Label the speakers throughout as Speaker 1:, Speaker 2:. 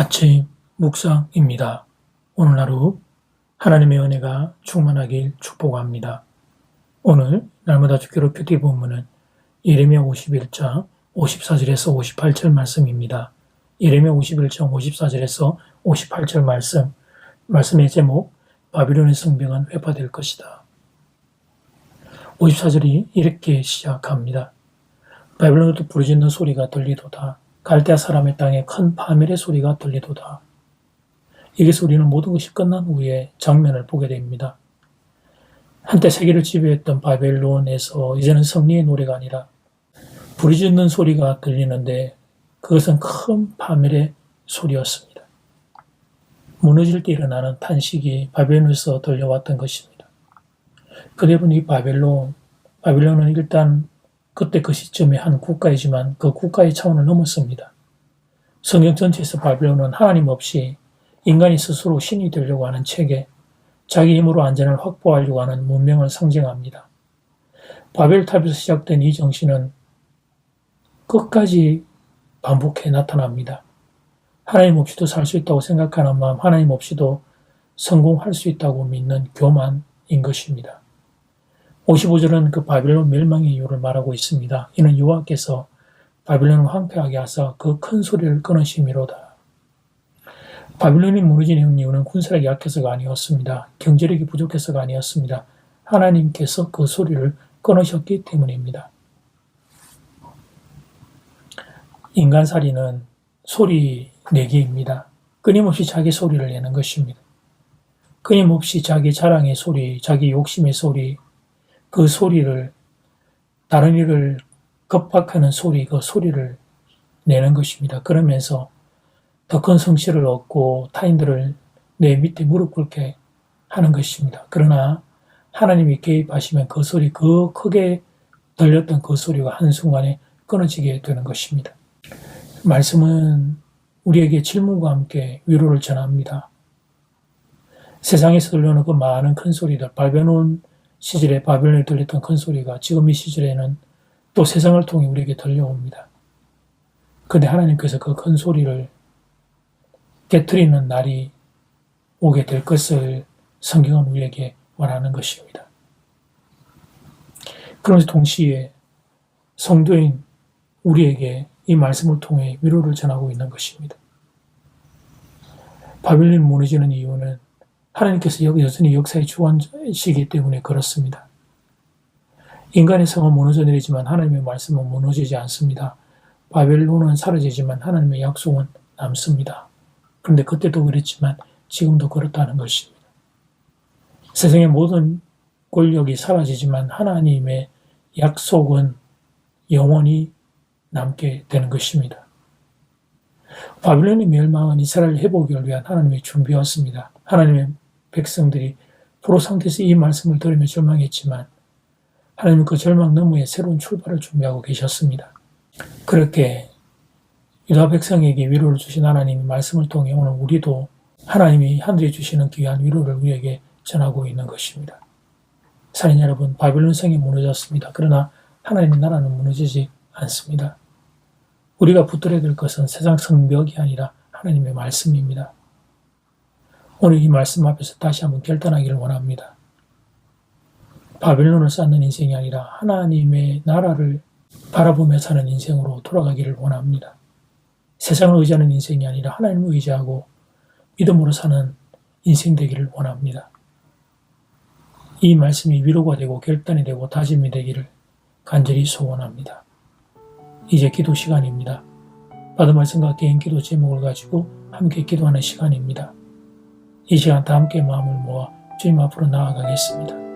Speaker 1: 아침 묵상입니다. 오늘 하루 하나님의 은혜가 충만하길 축복합니다. 오늘 날마다 주기로 표기 본문은 예레미야 51장 54절에서 58절 말씀입니다. 예레미야 51장 54절에서 58절 말씀 말씀의 제목 바빌론의 성병은 회파될 것이다. 54절이 이렇게 시작합니다. 바빌론으로 부르짖는 소리가 들리도다. 갈대아 사람의 땅에 큰 파멸의 소리가 들리도다. 여기서 우리는 모든 것이 끝난 후에 장면을 보게 됩니다. 한때 세계를 지배했던 바벨론에서 이제는 승리의 노래가 아니라 부르짖는 소리가 들리는데 그것은 큰 파멸의 소리였습니다. 무너질 때 일어나는 탄식이 바벨론에서 들려왔던 것입니다. 그대분 이 바벨론, 바벨론은 일단 그때 그 시점에 한 국가이지만 그 국가의 차원을 넘었습니다. 성경 전체에서 바벨론은 하나님 없이 인간이 스스로 신이 되려고 하는 체계, 자기 힘으로 안전을 확보하려고 하는 문명을 상징합니다. 바벨탑에서 시작된 이 정신은 끝까지 반복해 나타납니다. 하나님 없이도 살 수 있다고 생각하는 마음, 하나님 없이도 성공할 수 있다고 믿는 교만인 것입니다. 55절은 그 바빌론 멸망의 이유를 말하고 있습니다. 이는 여호와께서 바빌론을 황폐하게 하사 그 큰 소리를 끊으심이로다. 바빌론이 무너지는 이유는 군사력이 약해서가 아니었습니다. 경제력이 부족해서가 아니었습니다. 하나님께서 그 소리를 끊으셨기 때문입니다. 인간살이는 소리 내기입니다. 끊임없이 자기 소리를 내는 것입니다. 끊임없이 자기 자랑의 소리, 자기 욕심의 소리, 그 소리를 다른 일을 겁박하는 소리, 그 소리를 내는 것입니다. 그러면서 더 큰 성취를 얻고 타인들을 내 밑에 무릎 꿇게 하는 것입니다. 그러나 하나님이 개입하시면 그 소리, 그 크게 들렸던 그 소리가 한순간에 끊어지게 되는 것입니다. 말씀은 우리에게 질문과 함께 위로를 전합니다. 세상에서 들려오는 그 많은 큰 소리들, 발변온 시절에 바벨론에 들렸던 큰 소리가 지금 이 시절에는 또 세상을 통해 우리에게 들려옵니다. 그런데 하나님께서 그 큰 소리를 깨뜨리는 날이 오게 될 것을 성경은 우리에게 말하는 것입니다. 그러면서 동시에 성도인 우리에게 이 말씀을 통해 위로를 전하고 있는 것입니다. 바벨론이 무너지는 이유는 하나님께서 여전히 역사의 주관이시기 때문에 그렇습니다. 인간의 성은 무너져 내리지만 하나님의 말씀은 무너지지 않습니다. 바벨론은 사라지지만 하나님의 약속은 남습니다. 그런데 그때도 그랬지만 지금도 그렇다는 것입니다. 세상의 모든 권력이 사라지지만 하나님의 약속은 영원히 남게 되는 것입니다. 바빌론의 멸망은 이스라엘 회복을 위한 하나님의 준비였습니다. 하나님의 백성들이 포로 상태에서 이 말씀을 들으며 절망했지만 하나님은 그 절망 너머에 새로운 출발을 준비하고 계셨습니다. 그렇게 유다 백성에게 위로를 주신 하나님의 말씀을 통해 오늘 우리도 하나님이 하늘에 주시는 귀한 위로를 우리에게 전하고 있는 것입니다. 사인 여러분, 바빌론 성이 무너졌습니다. 그러나 하나님의 나라는 무너지지 않습니다. 우리가 붙들어야 될 것은 세상 성벽이 아니라 하나님의 말씀입니다. 오늘 이 말씀 앞에서 다시 한번 결단하기를 원합니다. 바벨론을 쌓는 인생이 아니라 하나님의 나라를 바라보며 사는 인생으로 돌아가기를 원합니다. 세상을 의지하는 인생이 아니라 하나님을 의지하고 믿음으로 사는 인생 되기를 원합니다. 이 말씀이 위로가 되고 결단이 되고 다짐이 되기를 간절히 소원합니다. 이제 기도 시간입니다. 받은 말씀과 개인 기도 제목을 가지고 함께 기도하는 시간입니다. 이 시간 다 함께 마음을 모아 주님 앞으로 나아가겠습니다.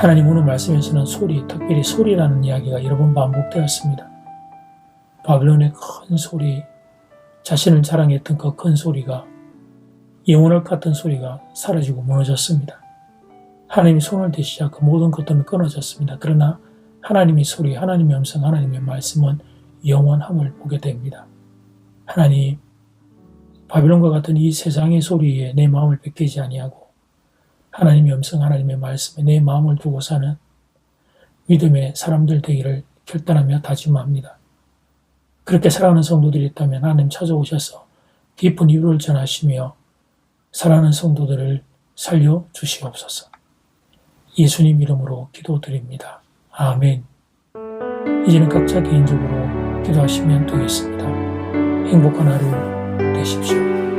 Speaker 1: 하나님 오늘 말씀에서는 소리, 특별히 소리라는 이야기가 여러 번 반복되었습니다. 바빌론의 큰 소리, 자신을 자랑했던 그 큰 소리가 것 같은 소리가 사라지고 무너졌습니다. 하나님이 손을 대시자 그 모든 것들은 끊어졌습니다. 그러나 하나님의 소리, 하나님의 음성, 하나님의 말씀은 영원함을 보게 됩니다. 하나님, 바빌론과 같은 이 세상의 소리에 내 마음을 뺏기지 아니하고 하나님의 음성, 하나님의 말씀에 내 마음을 두고 사는 믿음의 사람들 되기를 결단하며 다짐합니다. 그렇게 살아가는 성도들이 있다면 하나님 찾아오셔서 깊은 위로를 전하시며 살아가는 성도들을 살려 주시옵소서. 예수님 이름으로 기도드립니다. 아멘. 이제는 각자 개인적으로 기도하시면 되겠습니다. 행복한 하루 되십시오.